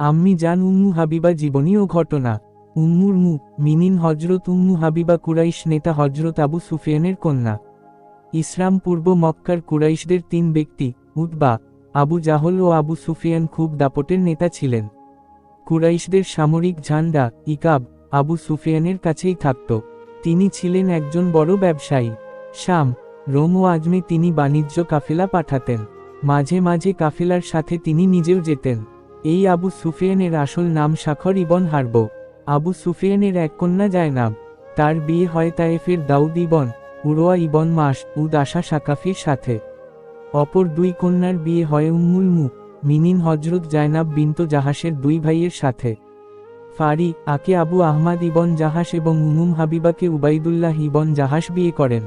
আম্মি জান উম্মু হাবিবা জীবনী ও ঘটনা। উম্মুর মু, মিনিন হজরত উম্মু হাবিবা কুরাইশ নেতা হজরত আবু সুফিয়ানের কন্যা। ইসলাম পূর্ব মক্কার কুরাইশদের তিন ব্যক্তি, উতবা, আবু জাহল ও আবু সুফিয়ান খুব দাপটের নেতা ছিলেন। কুরাইশদের সামরিক ঝান্ডা, ইকাব, আবু সুফিয়ানের কাছেই থাকত। তিনি ছিলেন একজন বড় ব্যবসায়ী। শাম, রোম ও আজমে তিনি বাণিজ্য কাফেলা পাঠাতেন। মাঝে মাঝে কাফেলার সাথে তিনি নিজেও যেতেন। এই আবু সুফিয়ানের আসল নাম সাখর ইবন হারব। আবু সুফিয়ানের এক কন্যা জায়নাব। তার বিয়ে হয় তায়েফের দাউদ ইবন উরোয়া ইবন মাস, উদ আশা সাকাফির সাথে। অপর দুই কন্যার বিয়ে হয় উম্মুল মু, মিনিন হজরত জায়নাব বিন্ত জাহাসের দুই ভাইয়ের সাথে। ফারি, আকে আবু আহমাদ ইবন জাহাস এবং উমুম হাবিবাকে উবাইদুল্লাহ ইবন জাহাস বিয়ে করেন।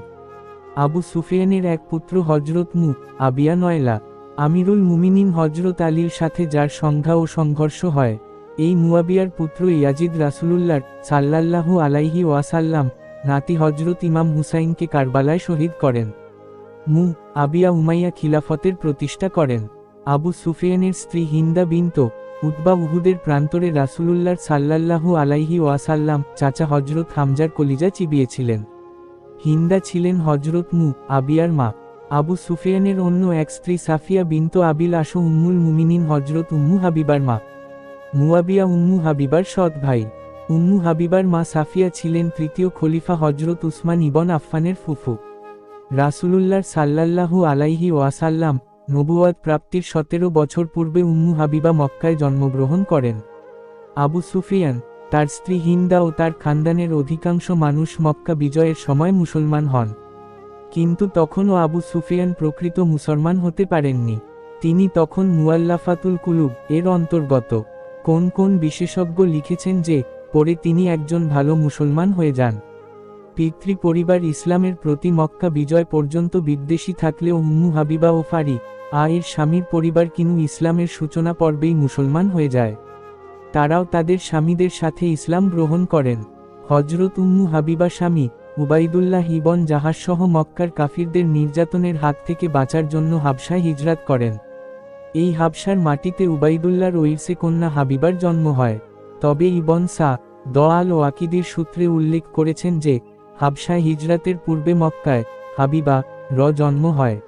আবু সুফিয়ানের এক পুত্র হজরত মু, আবিয়া নয়লা। আমিরুল মুমিনিন হজরত আলীর সাথে যার সংঘা ও সংঘর্ষ হয়, এই মুয়াবিয়ার পুত্র ইয়াজিদ রাসুলুল্লার সাল্লাল্লাহু আলাইহি ওয়াসাল্লাম, নাতি হজরত ইমাম হুসাইনকে কারবালায় শহীদ করেন। মু, আবিয়া উমাইয়া খিলাফতের প্রতিষ্ঠা করেন। আবু সুফিয়ানের স্ত্রী হিন্দা বিন্ত উদ্বা উহুদের প্রান্তরে রাসুলুল্লার সাল্লাল্লাহু আলাইহি ওয়াসাল্লাম চাচা হজরত হামজার কলিজা চিবিয়েছিলেন। হিন্দা ছিলেন হজরত মু, আবিয়ার মা। আবু সুফিয়ানের অন্য এক স্ত্রী সাফিয়া বিন্ত আবিল আশো উম্মুল মুমিনিন হজরত উম্মু হাবিবার মা। মুয়াবিয়া উম্মু হাবিবার সৎ ভাই। উম্মু হাবিবার মা সাফিয়া ছিলেন তৃতীয় খলিফা হজরত উসমান ইবন আফফানের ফুফু। রাসুলুল্লার সাল্লাল্লাহু আলাইহি ওয়াসাল্লাম নবুয়াদ প্রাপ্তির সতেরো বছর পূর্বে উম্মু হাবিবা মক্কায় জন্মগ্রহণ করেন। আবু সুফিয়ান তার স্ত্রী হিন্দা ও তার খানদানের অধিকাংশ মানুষ মক্কা বিজয়ের সময় মুসলমান হন। কিন্তু তখনও আবু সুফিয়ান প্রকৃত মুসলমান হতে পারেননি। তিনি তখন মুয়াল্লাফাতুল কুলুব এর অন্তর্গত। কোন কোন বিশেষজ্ঞ লিখেছেন যে, পরে তিনি একজন ভালো মুসলমান হয়ে যান। পিতৃ পরিবার ইসলামের প্রতি মক্কা বিজয় পর্যন্ত বিদ্বেষী থাকলেও উম্মু হাবিবা ও ফারি আ এর স্বামীর পরিবার কিনু ইসলামের সূচনা পর্বেই মুসলমান হয়ে যায়। তারাও তাদের স্বামীদের সাথে ইসলাম গ্রহণ করেন। হজরত উম্মু হাবিবা স্বামী উবাইদুল্লাহ ইবন জাহাজসহ মক্কার কাফিরদের নির্যাতনের হাত থেকে বাঁচার জন্য হাবসায় হিজরাত করেন। এই হাবসার মাটিতে উবাইদুল্লাহর ওইরসে কন্যা হাবিবার জন্ম হয়। তবে ইবন সা দয়াল ও আকিদির সূত্রে উল্লেখ করেছেন যে হাবসায় হিজরাতের পূর্বে মক্কায় হাবিবা র জন্ম হয়।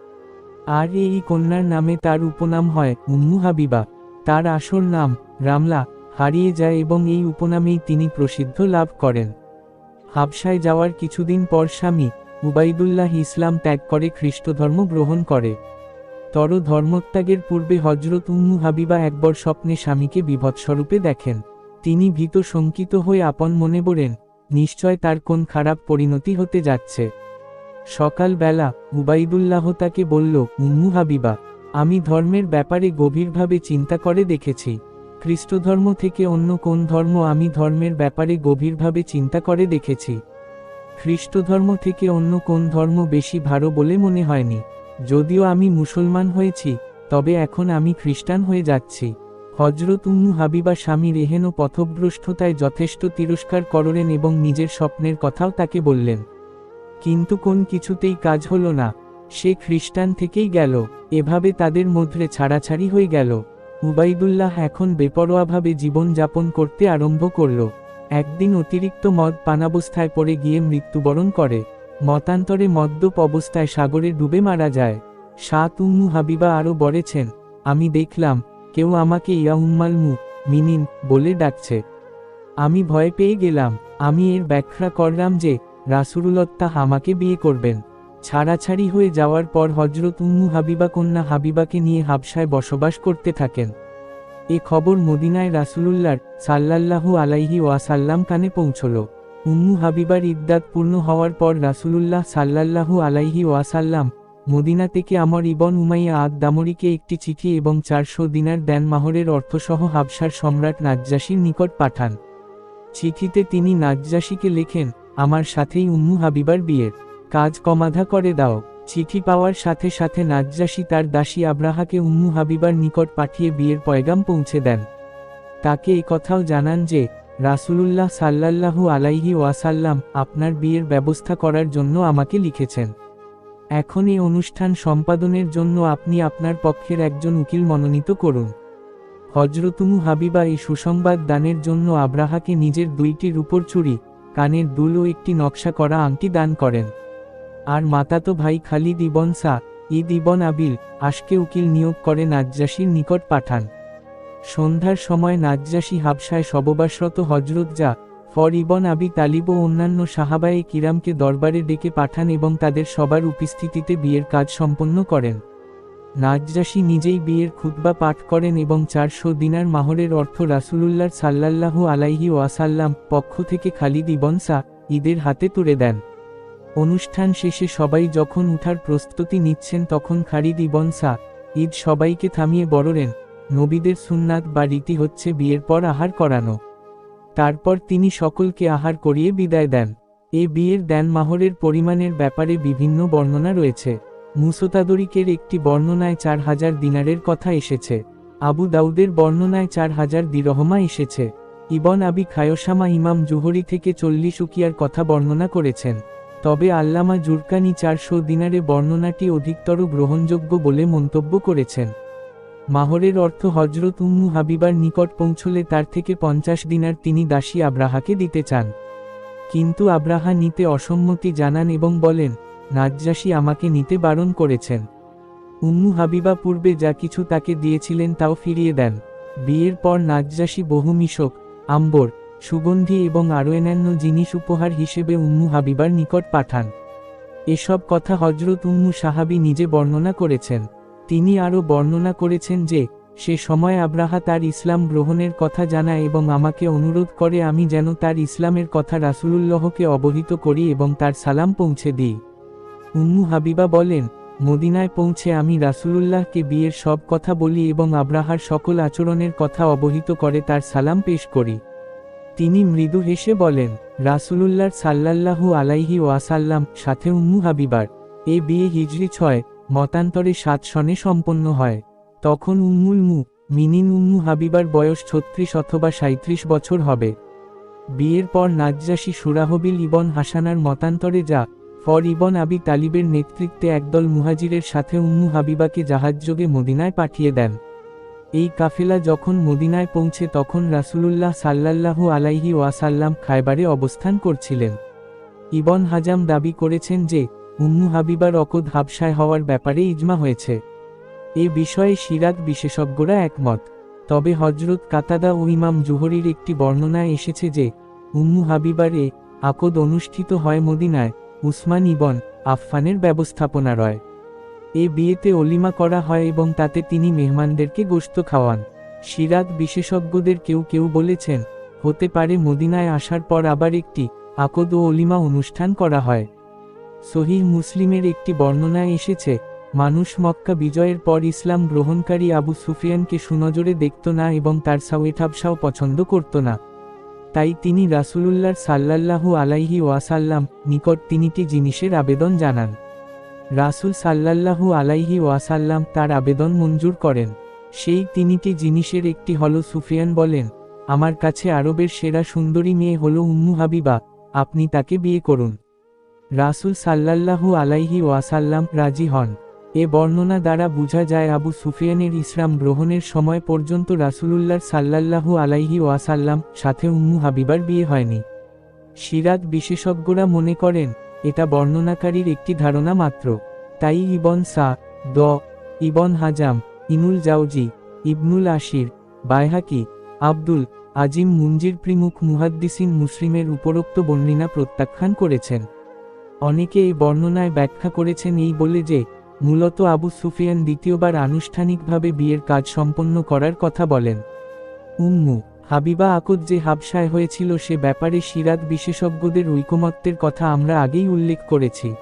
আর এই কন্যার নামে তার উপনাম হয় উম্মু হাবিবা। তার আসল নাম রামলা, হারিয়ে যায় এবং এই উপনামেই তিনি প্রসিদ্ধ লাভ করেন। হাবসায় যাওয়ার কিছুদিন পর স্বামী উবাইদুল্লাহ ইসলাম ত্যাগ করে খ্রিস্টধর্ম গ্রহণ করে। তর ধর্মত্যাগের পূর্বে হজরত উম্মু হাবিবা একবার স্বপ্নে স্বামীকে বিভৎস্বরূপে দেখেন। তিনি ভীত শঙ্কিত হয়ে আপন মনে বলেন, নিশ্চয় তার কোন খারাপ পরিণতি হতে যাচ্ছে। সকালবেলা উবাইদুল্লাহ তাকে বলল, উম্মু হাবিবা, আমি ধর্মের ব্যাপারে গভীরভাবে চিন্তা করে দেখেছি। খ্রিস্টধর্ম থেকে অন্য কোন ধর্ম আমি ধর্মের ব্যাপারে গভীরভাবে চিন্তা করে দেখেছি? খ্রিস্টধর্ম থেকে অন্য কোন ধর্ম বেশি ভালো বলে মনে হয়নি। যদিও আমি মুসলমান হয়েছি, তবে এখন আমি খ্রিস্টান হয়ে যাচ্ছি। হজরত উম্মু হাবিবা স্বামীর এহেন পথভ্রষ্টতায় যথেষ্ট তিরস্কার করলেন এবং নিজের স্বপ্নের কথাও তাকে বললেন। কিন্তু কোন কিছুতেই কাজ হলো না। সে খ্রিস্টান থেকেই গেল। এভাবে তাদের মধ্যে ছাড়াছাড়ি হয়ে গেল। উবাইদুল্লাহ এখন বেপরোয়াভাবে জীবন যাপন করতে আরম্ভ করল। একদিন অতিরিক্ত মদ পানাবস্থায় পড়ে গিয়ে মৃত্যুবরণ করে। মতান্তরে মদ্যপ অবস্থায় সাগরে ডুবে মারা যায়। সাত উম্মু হাবিবা আরও বলেছেন, আমি দেখলাম, কেউ আমাকে ইয়া উম্মাল মু, মিনিন, বলে ডাকছে। আমি ভয় পেয়ে গেলাম। আমি এর ব্যাখ্যা করলাম যে রাসুরুলত্তা আমাকে বিয়ে করবেন। ছাড়াছাড়ি হয়ে যাওয়ার পর হজরত উম্মু হাবিবা কন্যা হাবিবাকে নিয়ে হাবসায় বসবাস করতে থাকেন। এ খবর মদিনায় রাসুলুল্লার সাল্লাল্লাহু আলাইহি ওয়াসাল্লাম কানে পৌঁছল। উম্মু হাবিবার ইদ্দাত পূর্ণ হওয়ার পর রাসুলুল্লাহ সাল্লাল্লাহু আলাইহি ওয়াসাল্লাম মদিনা থেকে আমার ইবন উমাইয়া আদ দামরিকে একটি চিঠি এবং চারশো দিনার দেন মাহরের অর্থসহ হাবসার সম্রাট নাজ্জাসীর নিকট পাঠান। চিঠিতে তিনি নাজ্জাসীকে লেখেন, আমার সাথেই উম্মু হাবিবার বিয়ের। কাজ কমাধা করে দাও। চিঠি পাওয়ার সাথে সাথে নাজ্জাসী তার দাসী আব্রাহাকে উম্মু হাবিবার নিকট পাঠিয়ে বিয়ের পয়গাম পৌঁছে দেন। তাকে কথাও জানান যে, রাসুলুল্লাহ সাল্লাল্লাহু আলাইহি ওয়াসাল্লাম আপনার বিয়ের ব্যবস্থা করার জন্য আমাকে লিখেছেন। এখন এই অনুষ্ঠান সম্পাদনের জন্য আপনি আপনার পক্ষের একজন উকিল মনোনীত করুন। হজরতুমু হাবিবা এই সুসংবাদ দানের জন্য আব্রাহাকে নিজের দুইটি রূপর চুরি, কানের দুল ও একটি নকশা করা আংটি দান করেন। আর মাতাতো ভাই খালিদ ইবন সা ঈদ ইবন আবিল, আশকে উকিল নিয়োগ করে নাজ্জাসীর নিকট পাঠান। সন্ধ্যার সময় নাজ্জাসী হাবসায় সববাসরত হজরত যা, ফর ইবন আবি তালিব ও অন্যান্য সাহাবায়ে কিরামকে দরবারে ডেকে পাঠান এবং তাদের সবার উপস্থিতিতে বিয়ের কাজ সম্পন্ন করেন। নাজ্জাসী নিজেই বিয়ের খুতবা পাঠ করেন এবং চারশো দিনার মাহরের অর্থ রাসুলুল্লার সাল্লাল্লাহু আলাইহি ওয়াসাল্লাম পক্ষ থেকে খালিদ ইবন সা, ঈদের হাতে তুলে দেন। অনুষ্ঠান শেষে সবাই যখন উঠার প্রস্তুতি নিচ্ছেন তখন খালিদ ইবন সা ঈদ সবাইকে থামিয়ে বড়রেন নবীদের সুন্নাত বা রীতি হচ্ছে বিয়ের পর আহার করানো। তারপর তিনি সকলকে আহার করিয়ে বিদায় দেন। এ বিয়ের দেন মাহরের পরিমাণের ব্যাপারে বিভিন্ন বর্ণনা রয়েছে। মুসোতাদরিকের একটি বর্ণনায় চার হাজার দিনারের কথা এসেছে। আবু দাউদের বর্ণনায় চার হাজার দিরহমা এসেছে। ইবন আবি খায়সামা ইমাম জুহরি থেকে চল্লিশ উকিয়ার কথা বর্ণনা করেছেন। তবে আল্লামা জুরকানি চারশো দিনারে বর্ণনাটি অধিকতর গ্রহণযোগ্য বলে মন্তব্য করেছেন। মাহরের অর্থ হজরত উম্মু হাবিবার নিকট পৌঁছলে তার থেকে পঞ্চাশ দিনার তিনি দাসী আব্রাহাকে দিতে চান। কিন্তু আব্রাহা নিতে অসম্মতি জানান এবং বলেন নাজ্জাসী আমাকে নিতে বারণ করেছেন। উম্মু হাবিবা পূর্বে যা কিছু তাকে দিয়েছিলেন তাও ফিরিয়ে দেন। বিয়ের পর নাজ্জাসী বহু মিশক, আম্বর সুগন্ধি এবং আরও অন্যান্য জিনিস উপহার হিসেবে উম্মু হাবিবার নিকট পাঠান। এসব কথা হজরত উম্মু সাহাবি নিজে বর্ণনা করেছেন। তিনি আরও বর্ণনা করেছেন যে, সে সময় আব্রাহা তার ইসলাম গ্রহণের কথা জানায় এবং আমাকে অনুরোধ করে আমি যেন তার ইসলামের কথা রাসুলুল্লাহকে অবহিত করি এবং তার সালাম পৌঁছে দিই। উম্মু হাবিবা বলেন, মদিনায় পৌঁছে আমি রাসুলুল্লাহকে বিয়ের সব কথা বলি এবং আব্রাহার সকল আচরণের কথা অবহিত করে তার সালাম পেশ করি। তিনি মৃদু হেসে বলেন রাসুলুল্লাহর সাল্লাল্লাহু আলাইহি ওয়াসাল্লাম সাথে উম্মু হাবিবার, এ বিয়ে হিজরি ছয়, মতান্তরে সাত সনে সম্পন্ন হয়। তখন উম্মুল মু, মিনিন উম্মু হাবিবার বয়স ছত্রিশ অথবা সাঁত্রিশ বছর হবে। বিয়ের পর নাজ্জাসী সুরাহবিল ইবন হাসানার মতান্তরে যা, ফর ইবন আবি তালিবের নেতৃত্বে একদল মুহাজিরের সাথে উম্মু হাবিবাকে জাহাজযোগে মদিনায় পাঠিয়ে দেন। এই কাফেলা যখন মদিনায় পৌঁছে তখন রাসুলুল্লাহ সাল্লাল্লাহু আলাইহি ওয়াসাল্লাম খায়বারে অবস্থান করছিলেন। ইবন হাজাম দাবি করেছেন যে, উম্মু হাবিবার অকদ হাবসায় হওয়ার ব্যাপারে ইজমা হয়েছে। এ বিষয়ে সিরাত বিশেষজ্ঞরা একমত। তবে হজরত কাতাদা ও ইমাম জুহরির একটি বর্ণনায় এসেছে যে, উম্মু হাবিবারে আকদ অনুষ্ঠিত হয় মদিনায়, উসমান ইবন আফফানের ব্যবস্থাপনা রয়। এ বিয়েতে অলিমা করা হয় এবং তাতে তিনি মেহমানদেরকে গোস্ত খাওয়ান। সিরাত বিশেষজ্ঞদের কেউ কেউ বলেছেন, হতে পারে মদিনায় আসার পর আবার একটি আকদ ও অলিমা অনুষ্ঠান করা হয়। সহিহ মুসলিমের একটি বর্ণনায় এসেছে, মানুষ মক্কা বিজয়ের পর ইসলাম গ্রহণকারী আবু সুফিয়ানকে সুনজরে দেখত না এবং তার সাওয়েঠাবসাও পছন্দ করত না। তাই তিনি রাসুলুল্লাহর সাল্লাল্লাহু আলাইহি ওয়াসাল্লাম নিকট তিনিটি জিনিসের আবেদন জানান। রাসুল সাল্লাল্লাহু আলাইহি ওয়াসাল্লাম তার আবেদন মঞ্জুর করেন। সেই তিনটি জিনিসের একটি হল সুফিয়ান বলেন, আমার কাছে আরবের সেরা সুন্দরী মেয়ে হল উম্মু হাবিবা, আপনি তাকে বিয়ে করুন। রাসুল সাল্লাল্লাহু আলাইহি ওয়াসাল্লাম রাজি হন। এ বর্ণনা দ্বারা বোঝা যায় আবু সুফিয়ানের ইসলাম গ্রহণের সময় পর্যন্ত রাসুলুল্লার সাল্লাল্লাহু আলাইহি ওয়াসাল্লাম সাথে উম্মু হাবিবার বিয়ে হয়নি। সিরাত বিশেষজ্ঞরা মনে করেন এটা বর্ণনাকারীর একটি ধারণা মাত্র। তাই ইবন সা, দ, ইবন হাজাম, ইনুল জাউজি ইবনুল আশির, বাইহাকি, আব্দুল, আজিম মুঞ্জির প্রিমুখ মুহাদ্দিসিন মুসলিমের উপরোক্ত বর্ণিনা প্রত্যাখ্যান করেছেন। অনেকে এই বর্ণনায় ব্যাখ্যা করেছেন এই বলে যে, মূলত আবু সুফিয়ান দ্বিতীয়বার আনুষ্ঠানিকভাবে বিয়ের কাজ সম্পন্ন করার কথা বলেন। উম্মু হাবিবা আকদ যে হাবসায় হয়েছিল সে ব্যাপারে সিরাত বিশেষজ্ঞদের ঐকমত্যের কথা আমরা আগেই উল্লেখ করেছি।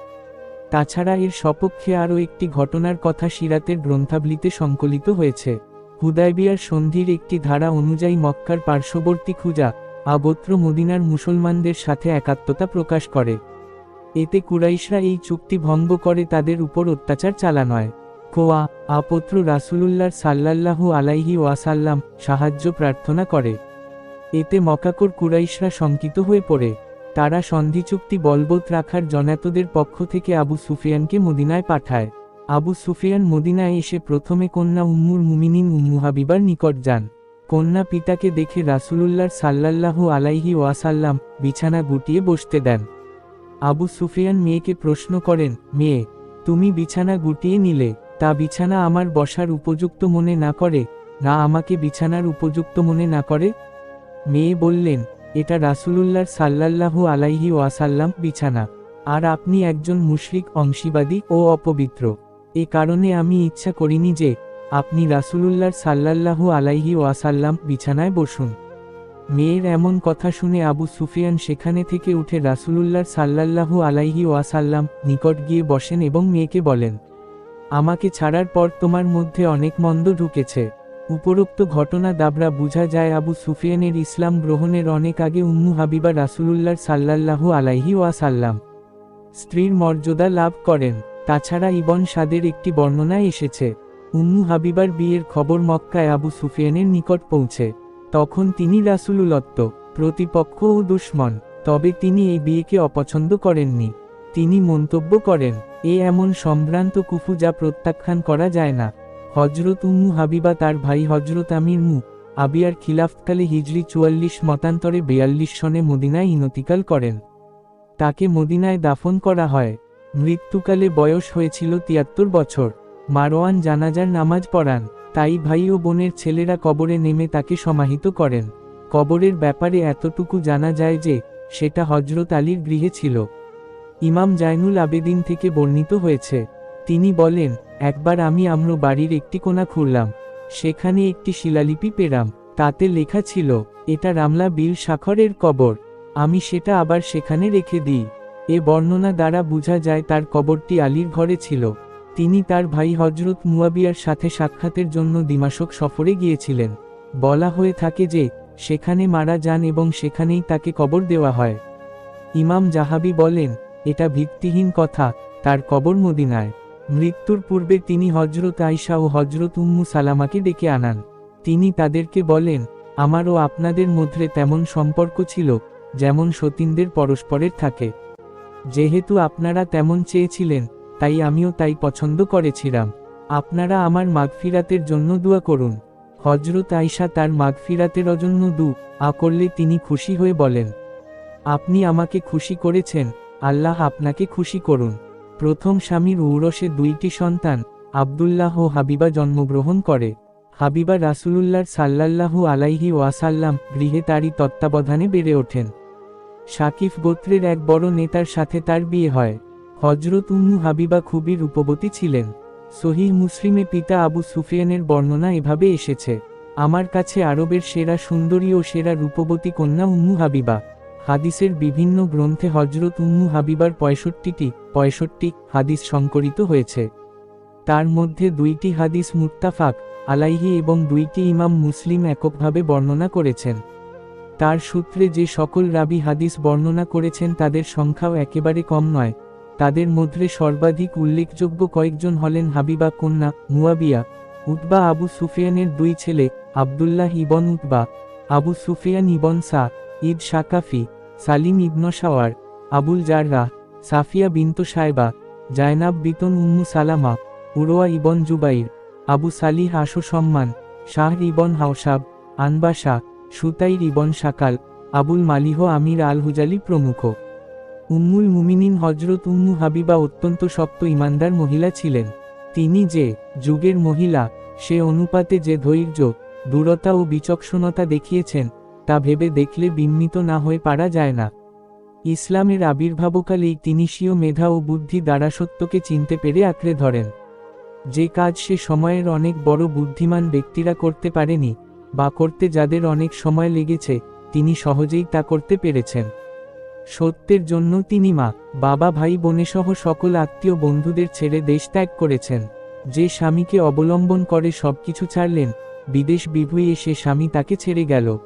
তাছাড়া এর সপক্ষে আরও একটি ঘটনার কথা সিরাতের গ্রন্থাবলিতে সংকলিত হয়েছে। হুদায়বিয়ার সন্ধির একটি ধারা অনুযায়ী মক্কার পার্শ্ববর্তী খুজা আগোত্র মদিনার মুসলমানদের সাথে একাত্মতা প্রকাশ করে। এতে কুরাইশরা এই চুক্তি ভঙ্গ করে তাদের উপর অত্যাচার চালানয়। কোয়া আপত্র রাসুলুল্লার সাল্লাল্লাহু আলাইহি ওয়াসাল্লাম সাহায্য প্রার্থনা করে। এতে মকাকর কুরাইশরা শঙ্কিত হয়ে পড়ে। তারা সন্ধি চুক্তি বলবৎ রাখার জনাতদের পক্ষ থেকে আবু সুফিয়ানকে মদিনায় পাঠায়। আবু সুফিয়ান মদিনায় এসে প্রথমে কন্যা উম্মুর মুমিনিন উম্মু হাবিবার নিকট যান। কন্যা পিতাকে দেখে রাসূলুল্লাহ সাল্লাল্লাহু আলাইহি ওয়াসাল্লাম বিছানা গুটিয়ে বসতে দেন। আবু সুফিয়ান মেয়েকে প্রশ্ন করেন, মেয়ে, তুমি বিছানা গুটিয়ে নিলে তা বিছানা আমার বসার উপযুক্ত মনে না করে, না আমাকে বিছানার উপযুক্ত মনে না করে? মেয়ে বললেন, এটা রাসূলুল্লাহ সাল্লাল্লাহু আলাইহি ওয়াসাল্লাম বিছানা। আর আপনি একজন মুশরিক, অংশীবাদী ও অপবিত্র। এ কারণে আমি ইচ্ছা করিনি যে, আপনি রাসূলুল্লাহ সাল্লাল্লাহু আলাইহি ওয়াসাল্লাম বিছানায় বসুন। মেয়ের এমন কথা শুনে আবু সুফিয়ান সেখানে থেকে উঠে রাসূলুল্লাহ সাল্লাল্লাহু আলাইহি ওয়াসাল্লাম নিকট গিয়ে বসেন এবং মেয়েকে বলেন আমাকে ছাড়ার পর তোমার মধ্যে অনেক মন্দ ঢুকেছে। উপরোক্ত ঘটনা দাবরা বোঝা যায় আবু সুফিয়ানের ইসলাম গ্রহণের অনেক আগে উম্মু হাবিবা রাসূলুল্লাহ সাল্লাল্লাহু আলাইহি ওয়াসাল্লাম স্ত্রীর মর্যাদা লাভ করেন। তাছাড়া ইবন সাদের একটি বর্ণনায় এসেছে, উম্মু হাবিবার বিয়ের খবর মক্কায় আবু সুফিয়ানের নিকট পৌঁছে। তখন তিনি রাসূলুল্লাহ, প্রতিপক্ষ ও দুশ্মন, তবে তিনি এই বিয়েকে অপছন্দ করেননি। তিনি মন্তব্য করেন এ এমন সম্ভ্রান্ত কুফু যা প্রত্যাখ্যান করা যায় না। হজরত উম্মু হাবিবা তার ভাই হজরত আমির মু, আবিয়ার খিলাফতকালে হিজরি চুয়াল্লিশ মতান্তরে বেয়াল্লিশ সনে মদিনায় ইনতিকাল করেন। তাকে মদিনায় দাফন করা হয়। মৃত্যুকালে বয়স হয়েছিল তিয়াত্তর বছর। মারোয়ান জানাজার নামাজ পড়ান। তাই ভাই ও বোনের ছেলেরা কবরে নেমে তাকে সমাহিত করেন। কবরের ব্যাপারে এতটুকু জানা যায় যে, সেটা হজরত আলীর গৃহে ছিল। ইমাম জাইনুল আবেদিন থেকে বর্ণিত হয়েছে। তিনি বলেন, একবার আমি আমর বাড়ির একটি কোণা খুললাম সেখানে একটি শিলালিপি পেলাম। তাতে লেখা ছিল, এটা রামলা বিল সাখরের কবর। আমি সেটা আবার সেখানে রেখে দিই। এ বর্ণনা দ্বারা বোঝা যায় তার কবরটি আলীর ঘরে ছিল। তিনি তার ভাই হজরত মুয়াবিয়ার সাথে সাক্ষাতের জন্য দিমাশক সফরে গিয়েছিলেন। বলা হয়ে থাকে যে, সেখানে মারা যান এবং সেখানেই তাকে কবর দেওয়া হয়। ইমাম জাহাবি বলেন এটা ভিত্তিহীন কথা, তার কবর মদিনায়। মৃত্যুর পূর্বে তিনি হজরত আয়সা ও হজরত উম্মু সালামাকে ডেকে আনান। তিনি তাদেরকে বলেন, আমার ও আপনাদের মধ্যে তেমন সম্পর্ক ছিল, যেমন সতীনদের পরস্পরের থাকে। যেহেতু আপনারা তেমন চেয়েছিলেন, তাই আমিও তাই পছন্দ করেছিলাম। আপনারা আমার মাগফিরাতের জন্য দোয়া করুন। হজরত আয়সা তার মাগফিরাতের অজন্য দু আ করলে তিনি খুশি হয়ে বলেন, আপনি আমাকে খুশি করেছেন আল্লাহ আপনাকে খুশি করুন। প্রথম স্বামীর ঔরসে দুইটি সন্তান, আবদুল্লাহ ও হাবিবা জন্মগ্রহণ করে। হাবিবা রাসূলুল্লাহর সাল্লাল্লাহু আলাইহি ওয়াসাল্লাম গৃহে তারই তত্ত্বাবধানে বেড়ে ওঠেন। শাকিফ গোত্রের এক বড় নেতার সাথে তার বিয়ে হয়। হজরত উম্মু হাবিবা খুবই রূপবতী ছিলেন। সহিহ মুসলিমে পিতা আবু সুফিয়ানের বর্ণনা এভাবে এসেছে, আমার কাছে আরবের সেরা সুন্দরী ও সেরা রূপবতী কন্যা উম্মু হাবিবা। হাদিসের বিভিন্ন গ্রন্থে হজরত উম্মু হাবিবার পঁয়ষট্টিটি, পঁয়ষট্টি হাদিস সংকলিত হয়েছে। তার মধ্যে দুইটি হাদিস মুত্তাফাক আলাইহি এবং দুইটি ইমাম মুসলিম এককভাবে বর্ণনা করেছেন। তার সূত্রে যে সকল রাবি হাদিস বর্ণনা করেছেন তাদের সংখ্যাও একেবারে কম নয়। তাদের মধ্যে সর্বাধিক উল্লেখযোগ্য কয়েকজন হলেন হাবিবা কন্যা মুয়াবিয়া, উতবা আবু সুফিয়ানের দুই ছেলে Abdullah ibn Utba, Abu Sufyan ibn Saeed Thaqafi Salim ibn Shawwar, Abul Jarrah, Safiya bint Saiba Zainab বিতন Umm Salama Urwa ibn Zubair, Abu Salih আশু সম্মান, শাহ ইবন হাওসাব আনবাসা সুতাইর ইবন সাকাল আবুল মালিহ আমির আল হুজালি প্রমুখ। উম্মুল মুমিনিন হজরত উম্মু হাবিবা অত্যন্ত শক্ত ইমানদার মহিলা ছিলেন। তিনি যে যুগের মহিলা, সে অনুপাতে যে ধৈর্য, দূরতা ও বিচক্ষণতা দেখিয়েছেন তা ভেবে দেখলে বিম্মিত না হয়ে পারা যায় না। ইসলামের আবির্ভাবকালেই তিনি স্বীয় মেধা ও বুদ্ধি দ্বারা সত্যকে চিনতে পেরে আঁকড়ে ধরেন। যে কাজ সে সময়ের অনেক বড় বুদ্ধিমান ব্যক্তিরা করতে পারেনি, বা করতে যাদের অনেক সময় লেগেছে, তিনি সহজেই তা করতে পেরেছেন। সত্যের জন্য তিনি মা, বাবা, ভাই, বোনেসহ সকল আত্মীয় বন্ধুদের ছেড়ে দেশ ত্যাগ করেছেন। যে স্বামীকে অবলম্বন করে সবকিছু ছাড়লেন, বিদেশ বিভুঁয়ে সে স্বামী তাকে ছেড়ে গেল।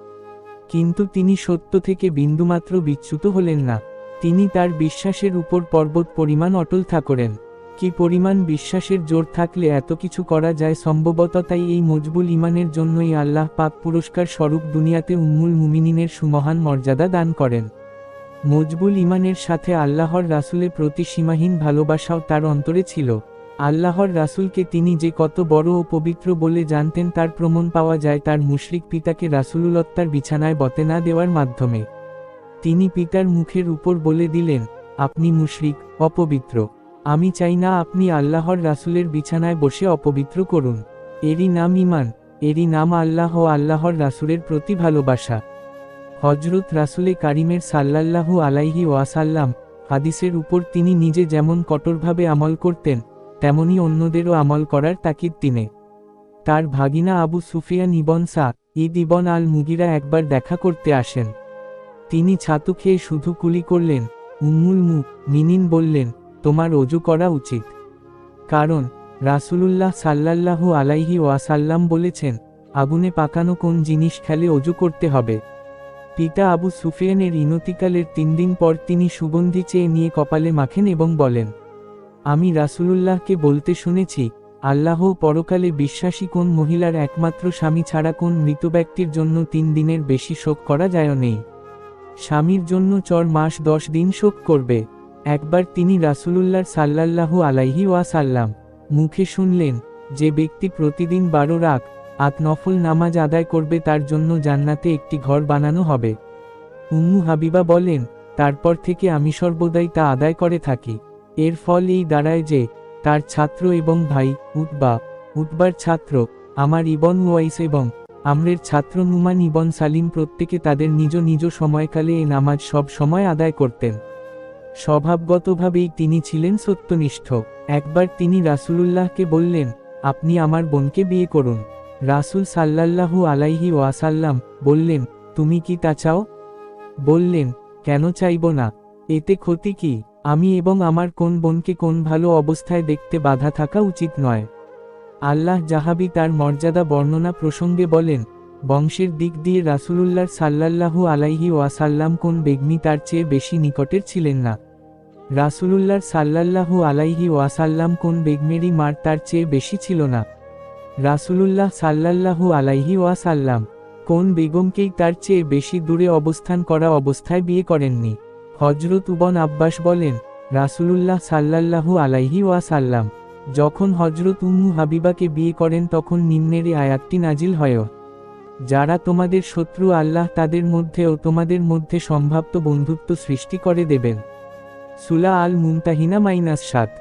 কিন্তু তিনি সত্য থেকে বিন্দুমাত্র বিচ্যুত হলেন না। তিনি তার বিশ্বাসের উপর পর্বত পরিমাণ অটল থাকরেন। কি পরিমাণ বিশ্বাসের জোর থাকলে এত কিছু করা যায় সম্ভবত তাই এই মজবুল ইমানের জন্যই আল্লাহ পাক পুরস্কার স্বরূপ দুনিয়াতে উম্মুল মুমিনিনের সুমহান মর্যাদা দান করেন। মজবুল ইমানের সাথে আল্লাহর রাসুলের প্রতি সীমাহীন ভালোবাসাও তার অন্তরে ছিল। আল্লাহর রাসূলকে তিনি যে কত বড় ও পবিত্র বলে জানতেন তার প্রমাণ পাওয়া যায় তার মুশরিক পিতাকে রাসূলুল্লাহর বিছানায় বতে না দেওয়ার মাধ্যমে। তিনি পিতার মুখের উপর বলে দিলেন, আপনি মুশরিক, অপবিত্র। আমি চাই না আপনি আল্লাহর রাসূলের বিছানায় বসে অপবিত্র করুন। এরই নাম ইমান এরই নাম আল্লাহ ও আল্লাহর রাসুলের প্রতি ভালোবাসা। হজরত রাসূলে কারিমের সাল্লাল্লাহু আলাইহি ওয়াসাল্লাম হাদিসের উপর তিনি নিজে যেমন কঠোরভাবে আমল করতেন তেমনি অন্যদেরও আমল করার তাকিদ তিনি তার ভাগিনা আবু সুফিয়ান ইবন সা ঈদ ইবন আল মুগিরা একবার দেখা করতে আসেন। তিনি ছাতু খেয়ে শুধু কুলি করলেন, উম্মুল মু, মিনিন বললেন, তোমার অজু করা উচিত। কারণ, রাসূলুল্লাহ সাল্লাল্লাহু আলাইহি ওয়াসাল্লাম বলেছেন, আগুনে পাকানো কোন জিনিস খেলে অজু করতে হবে। পিতা আবু সুফিয়ানের ইনতিকালের তিন দিন পর তিনি সুগন্ধি চেয়ে নিয়ে কপালে মাখেন এবং বলেন আমি রাসূলুল্লাহকে বলতে শুনেছি আল্লাহ পরকালে বিশ্বাসী কোন মহিলার একমাত্র স্বামী ছাড়া কোন মৃত ব্যক্তির জন্য তিন দিনের বেশি শোক করা যায় নেই স্বামীর জন্য চর মাস দশ দিন শোক করবে। একবার তিনি রাসূলুল্লাহর সাল্লাল্লাহু আলাইহি ওয়াসাল্লাম মুখে শুনলেন, যে ব্যক্তি প্রতিদিন বারো রাখ আত নফল নামাজ আদায় করবে তার জন্য জান্নাতে একটি ঘর বানানো হবে। উম্মু হাবিবা বলেন, তারপর থেকে আমি সর্বদাই তা আদায় করে থাকি। এর ফল এই দাঁড়ায় যে, তার ছাত্র এবং ভাই উতবা উতবার ছাত্র, আমার ইবন ওয়াইস এবং আমরের ছাত্র নুমান ইবন সালিম প্রত্যেকে তাদের নিজ নিজ সময়কালে এই নামাজ সব সময় আদায় করতেন। স্বভাবগতভাবেই তিনি ছিলেন সত্যনিষ্ঠ। একবার তিনি রাসূলুল্লাহকে বললেন, আপনি আমার বোনকে বিয়ে করুন। রাসূল সাল্লাল্লাহু আলাইহি ওয়াসাল্লাম বললেন, তুমি কি তা চাও? বললেন, কেন চাইব না? এতে ক্ষতি কি? আমি এবং আমার কোন বোনকে কোন ভালো অবস্থায় দেখতে বাধা থাকা উচিত নয়। আল্লাহ জাহাবি তার মর্যাদা বর্ণনা প্রসঙ্গে বলেন, বংশের দিক দিয়ে রাসূলুল্লাহর সাল্লাল্লাহু আলাইহি ওয়াসাল্লাম কোন বেগমি তার চেয়ে বেশি নিকটের ছিলেন না। রাসূলুল্লাহর সাল্লাল্লাহু আলাইহি ওয়াসাল্লাম কোন বেগমেরই মার তার চেয়ে বেশি ছিল না। রাসূলুল্লাহ সাল্লাল্লাহু আলাইহি ওয়াসাল্লাম কোন বেগমকেই তার চেয়ে বেশি দূরে অবস্থান করা অবস্থায় বিয়ে করেননি। হজরত উবন আব্বাস বলেন, রাসূলুল্লাহ সাল্লাল্লাহু আলাইহি ওয়াসাল্লাম, যখন হজরত উমু হাবিবাকে বিয়ে করেন তখন নিম্নের আয়াতটি নাজিল হয়। যারা তোমাদের শত্রু আল্লাহ তাদের মধ্যে ও তোমাদের মধ্যে সম্ভাব্য বন্ধুত্ব সৃষ্টি করে দেবেন। সুলা আল মুমতাহিনা মাইনাস সাত।